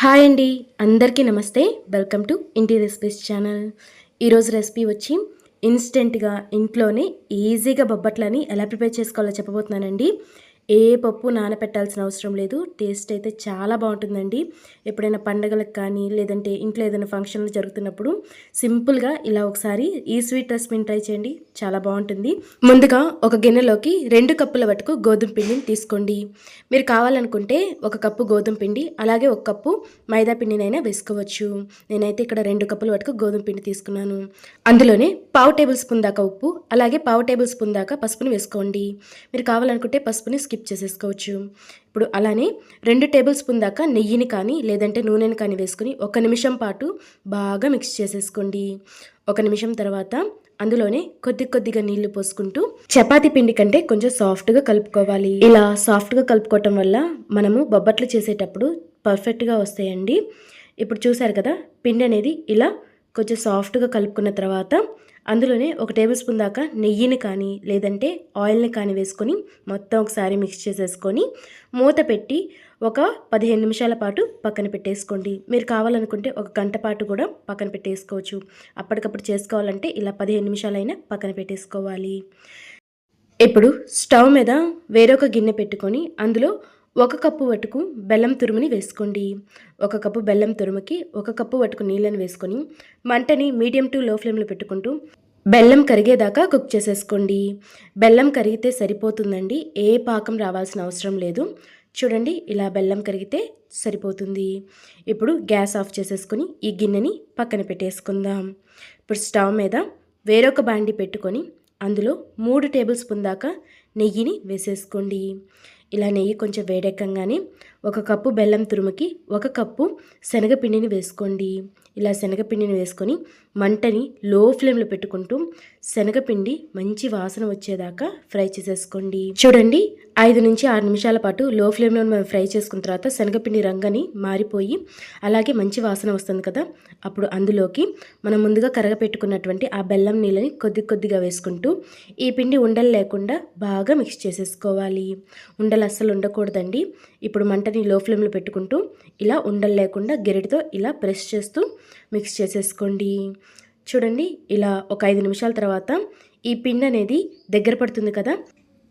Hi అండి. అందరికీ నమస్తే. వెల్కమ్ టు ఇంటి రెసిపీస్ ఛానల్. ఈరోజు రెసిపీ వచ్చి ఇన్స్టెంట్గా ఇంట్లోనే ఈజీగా బొబ్బట్లని ఎలా ప్రిపేర్ చేసుకోవాలో చెప్పబోతున్నానండి. ఏ పప్పు నానపెట్టాల్సిన అవసరం లేదు. టేస్ట్ అయితే చాలా బాగుంటుందండి. ఎప్పుడైనా పండగలకు కానీ లేదంటే ఇంట్లో ఏదైనా ఫంక్షన్లు జరుగుతున్నప్పుడు సింపుల్గా ఇలా ఒకసారి ఈ స్వీట్ రెసిపీని ట్రై చేయండి. చాలా బాగుంటుంది. ముందుగా ఒక గిన్నెలోకి రెండు కప్పుల వరకు గోధుమ పిండిని తీసుకోండి. మీరు కావాలనుకుంటే ఒక కప్పు గోధుమ పిండి అలాగే ఒక కప్పు మైదా పిండినైనా వేసుకోవచ్చు. నేనైతే ఇక్కడ రెండు కప్పుల వరకు గోధుమ పిండి తీసుకున్నాను. అందులోనే పావు టేబుల్ స్పూన్ దాకా ఉప్పు అలాగే పావు టేబుల్ స్పూన్ దాకా పసుపుని వేసుకోండి. మీరు కావాలనుకుంటే పసుపుని స్కిప్ స్కిప్ చేసేసుకోవచ్చు. ఇప్పుడు అలానే రెండు టేబుల్ స్పూన్ దాకా నెయ్యిని కానీ లేదంటే నూనెని కానీ వేసుకుని ఒక నిమిషం పాటు బాగా మిక్స్ చేసేసుకోండి. ఒక నిమిషం తర్వాత అందులోనే కొద్ది కొద్దిగా నీళ్ళు పోసుకుంటూ చపాతీ పిండి కంటే కొంచెం సాఫ్ట్గా కలుపుకోవాలి. ఇలా సాఫ్ట్గా కలుపుకోవటం వల్ల మనము బొబ్బట్లు చేసేటప్పుడు పర్ఫెక్ట్గా వస్తాయండి. ఇప్పుడు చూసారు కదా పిండి అనేది ఇలా కొంచెం సాఫ్ట్గా కలుపుకున్న తర్వాత అందులోనే ఒక టేబుల్ స్పూన్ దాకా నెయ్యిని కానీ లేదంటే ఆయిల్ని కానీ వేసుకొని మొత్తం ఒకసారి మిక్స్ చేసేసుకొని మూత పెట్టి ఒక పదిహేను నిమిషాల పాటు పక్కన పెట్టేసుకోండి. మీరు కావాలనుకుంటే ఒక గంట పాటు కూడా పక్కన పెట్టేసుకోవచ్చు. అప్పటికప్పుడు చేసుకోవాలంటే ఇలా పదిహేను నిమిషాలైనా పక్కన పెట్టేసుకోవాలి. ఇప్పుడు స్టవ్ మీద వేరొక గిన్నె పెట్టుకొని అందులో ఒక కప్పు వటుకు బెల్లం తురుముని వేసుకోండి. ఒక కప్పు బెల్లం తురుముకి ఒక కప్పు వటుకు నీళ్ళని వేసుకొని మంటని మీడియం టు లో ఫ్లేమ్లో పెట్టుకుంటూ బెల్లం కరిగేదాకా కుక్ చేసేసుకోండి. బెల్లం కరిగితే సరిపోతుందండి. ఏ పాకం రావాల్సిన అవసరం లేదు. చూడండి ఇలా బెల్లం కరిగితే సరిపోతుంది. ఇప్పుడు గ్యాస్ ఆఫ్ చేసేసుకొని ఈ గిన్నెని పక్కన పెట్టేసుకుందాం. ఇప్పుడు స్టవ్ మీద వేరొక బాండి పెట్టుకొని అందులో మూడు టేబుల్ స్పూన్ దాకా నెయ్యిని వేసేసుకోండి. ఇలా నెయ్యి కొంచెం వేడెక్కగానే ఒక కప్పు బెల్లం తురుముకి ఒక కప్పు శనగపిండిని వేసుకోండి. ఇలా శనగపిండిని వేసుకొని మంటని లో ఫ్లేమ్లో పెట్టుకుంటూ శనగపిండి మంచి వాసన వచ్చేదాకా ఫ్రై చేసేసుకోండి. చూడండి ఐదు నుంచి ఆరు నిమిషాల పాటు లో ఫ్లేమ్లో మనం ఫ్రై చేసుకున్న తర్వాత శనగపిండి రంగని మారిపోయి అలాగే మంచి వాసన వస్తుంది కదా? అప్పుడు అందులోకి మనం ముందుగా కరగపెట్టుకున్నటువంటి ఆ బెల్లం నీళ్ళని కొద్ది కొద్దిగా వేసుకుంటూ ఈ పిండి ఉండలు లేకుండా బాగా మిక్స్ చేసేసుకోవాలి. ఉండలు అస్సలు ఉండకూడదండి. ఇప్పుడు మంటని లో ఫ్లేమ్లో పెట్టుకుంటూ ఇలా ఉండలు లేకుండా గెరటితో ఇలా ప్రెస్ చేస్తూ మిక్స్ చేసేసుకోండి. చూడండి ఇలా ఒక ఐదు నిమిషాల తర్వాత ఈ పిండి అనేది దగ్గర పడుతుంది కదా?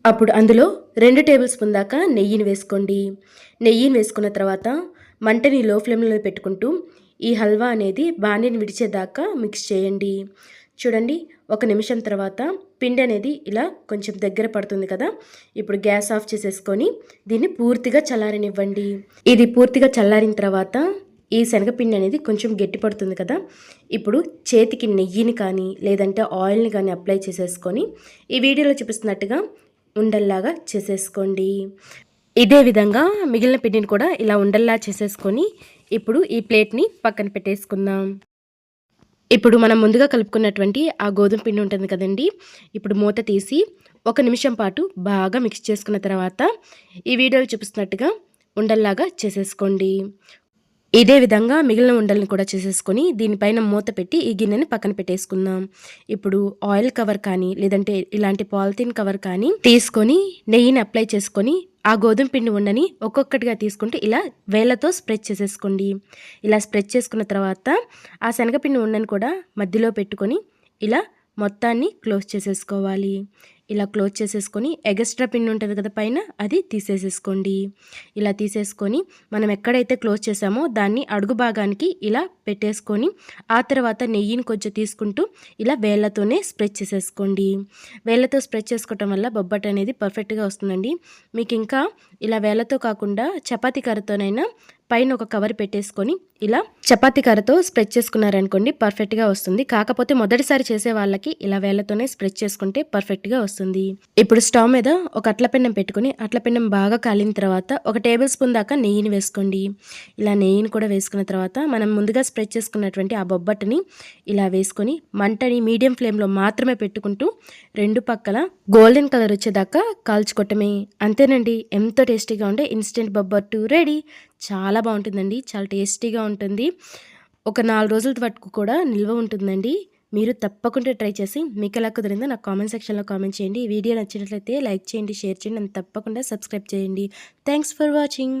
అప్పుడు అందులో రెండు టేబుల్ స్పూన్ దాకా నెయ్యిని వేసుకోండి. నెయ్యిని వేసుకున్న తర్వాత మంటని లో ఫ్లేమ్లో పెట్టుకుంటూ ఈ హల్వా అనేది బాణీని విడిచేదాకా మిక్స్ చేయండి. చూడండి ఒక నిమిషం తర్వాత పిండి అనేది ఇలా కొంచెం దగ్గర పడుతుంది కదా. ఇప్పుడు గ్యాస్ ఆఫ్ చేసేసుకొని దీన్ని పూర్తిగా చల్లారనివ్వండి. ఇది పూర్తిగా చల్లారిన తర్వాత ఈ శనగపిండి అనేది కొంచెం గట్టి పడుతుంది కదా. ఇప్పుడు చేతికి నెయ్యిని కానీ లేదంటే ఆయిల్ని కానీ అప్లై చేసేసుకొని ఈ వీడియోలో చూపిస్తున్నట్టుగా ఉండల్లాగా చేసేసుకోండి. ఇదే విధంగా మిగిలిన పిండిని కూడా ఇలా ఉండల్లా చేసేసుకొని ఇప్పుడు ఈ ప్లేట్ని పక్కన పెట్టేసుకుందాం. ఇప్పుడు మనం ముందుగా కలుపుకున్నటువంటి ఆ గోధుమ పిండి ఉంటుంది కదండి. ఇప్పుడు మూత తీసి ఒక నిమిషం పాటు బాగా మిక్స్ చేసుకున్న తర్వాత ఈ వీడియోలో చూపిస్తున్నట్టుగా ఉండల్లాగా చేసేసుకోండి. ఇదే విధంగా మిగిలిన ఉండలను కూడా చేసేసుకొని దీనిపైన మూత పెట్టి ఈ గిన్నెని పక్కన పెట్టేసుకుందాం. ఇప్పుడు ఆయిల్ కవర్ కానీ లేదంటే ఇలాంటి పాలిథిన్ కవర్ కానీ తీసుకొని నెయ్యిని అప్లై చేసుకొని ఆ గోధుమ పిండి ఉండని ఒక్కొక్కటిగా తీసుకుంటే ఇలా వేళ్ళతో స్ప్రెడ్ చేసేసుకోండి. ఇలా స్ప్రెడ్ చేసుకున్న తర్వాత ఆ శనగపిండి ఉండని కూడా మధ్యలో పెట్టుకొని ఇలా మొత్తాన్ని క్లోజ్ చేసేసుకోవాలి. ఇలా క్లోజ్ చేసేసుకొని ఎగస్ట్రా పిన్ ఉంటుంది కదా పైన అది తీసేసేసుకోండి. ఇలా తీసేసుకొని మనం ఎక్కడైతే క్లోజ్ చేసామో దాన్ని అడుగు భాగానికి ఇలా పెట్టేసుకొని ఆ తర్వాత నెయ్యిని కొంచెం తీసుకుంటూ ఇలా వేళ్ళతోనే స్ప్రెడ్ చేసేసుకోండి. వేళ్ళతో స్ప్రెడ్ చేసుకోవటం వల్ల బొబ్బట్ అనేది పర్ఫెక్ట్గా వస్తుందండి. మీకు ఇంకా ఇలా వేళ్ళతో కాకుండా చపాతీ కర్రతోనైనా పైన ఒక కవర్ పెట్టేసుకొని ఇలా చపాతీ కర్రతో స్ప్రెడ్ చేసుకున్నారనుకోండి పర్ఫెక్ట్గా వస్తుంది. కాకపోతే మొదటిసారి చేసే వాళ్ళకి ఇలా వేళ్ళతోనే స్ప్రెడ్ చేసుకుంటే పర్ఫెక్ట్గా వస్తుంది. ఇప్పుడు స్టవ్ మీద ఒక అట్లపెండం పెట్టుకుని అట్లపెండం బాగా కాలిన తర్వాత ఒక టేబుల్ స్పూన్ దాకా నెయ్యిని వేసుకోండి. ఇలా నెయ్యిని కూడా వేసుకున్న తర్వాత మనం ముందుగా స్ప్రెడ్ చేసుకున్నటువంటి ఆ బొబ్బట్టుని ఇలా వేసుకొని మంటని మీడియం ఫ్లేమ్లో మాత్రమే పెట్టుకుంటూ రెండు పక్కల గోల్డెన్ కలర్ వచ్చేదాకా కాల్చుకోవటమే. అంతేనండి. ఎంతో టేస్టీగా ఉండే ఇన్స్టెంట్ బొబ్బట్టు రెడీ. చాలా బాగుంటుందండి. చాలా టేస్టీగా ఉంటుంది. ఒక నాలుగు రోజుల వరకు కూడా నిల్వ ఉంటుందండి. మీరు తప్పకుండా ట్రై చేసి మీకు ఎలా కుదిరిందో నాకు కామెంట్ సెక్షన్లో కామెంట్ చేయండి. వీడియో నచ్చినట్లయితే లైక్ చేయండి షేర్ చేయండి అండ్ తప్పకుండా సబ్స్క్రైబ్ చేయండి. Thanks for watching.